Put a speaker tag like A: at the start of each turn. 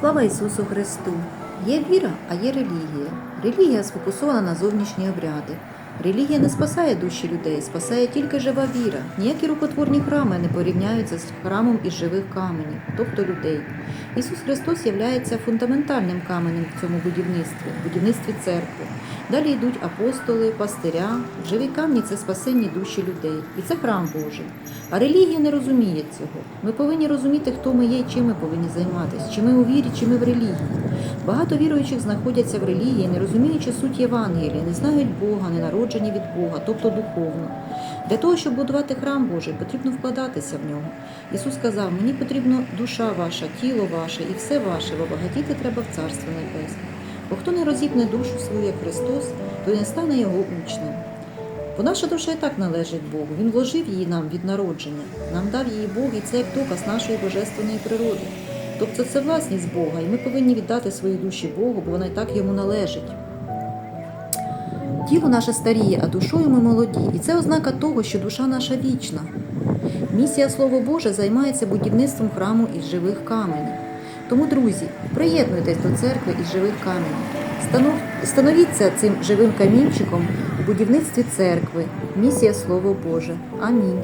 A: Слава Ісусу Христу! Є віра, а є релігія. Релігія сфокусована на зовнішні обряди. Релігія не спасає душі людей, спасає тільки жива віра. Ніякі рукотворні храми не порівняються з храмом із живих каменів, тобто людей. Ісус Христос є фундаментальним каменем в цьому будівництві, будівництві церкви. Далі йдуть апостоли, пастиря. Живі камні це спасенні душі людей. І це храм Божий. А релігія не розуміє цього. Ми повинні розуміти, хто ми є і чим ми повинні займатися, чи ми у вірі, чи ми в релігії. Багато віруючих знаходяться в релігії, не розуміючи суть Євангелія, не знають Бога, не народжені від Бога, тобто духовно. Для того, щоб будувати храм Божий, потрібно вкладатися в нього. Ісус сказав: мені потрібно душа ваша, тіло ваше і все ваше, бо багатіти треба в Царство Небесне. Бо хто не розіпне душу свою, як Христос, то не стане його учнем. Бо наша душа і так належить Богу. Він вложив її нам від народження, нам дав її Бог, і це як доказ нашої божественної природи. Тобто це власність Бога, і ми повинні віддати свої душі Богу, бо вона і так йому належить. Тіло наше старіє, а душою ми молоді, і це ознака того, що душа наша вічна. Місія Слово Боже займається будівництвом храму із живих каменів. Тому, друзі, приєднуйтесь до церкви із живих каменів. Становіться цим живим камінчиком у будівництві церкви. Місія Слово Боже. Амінь.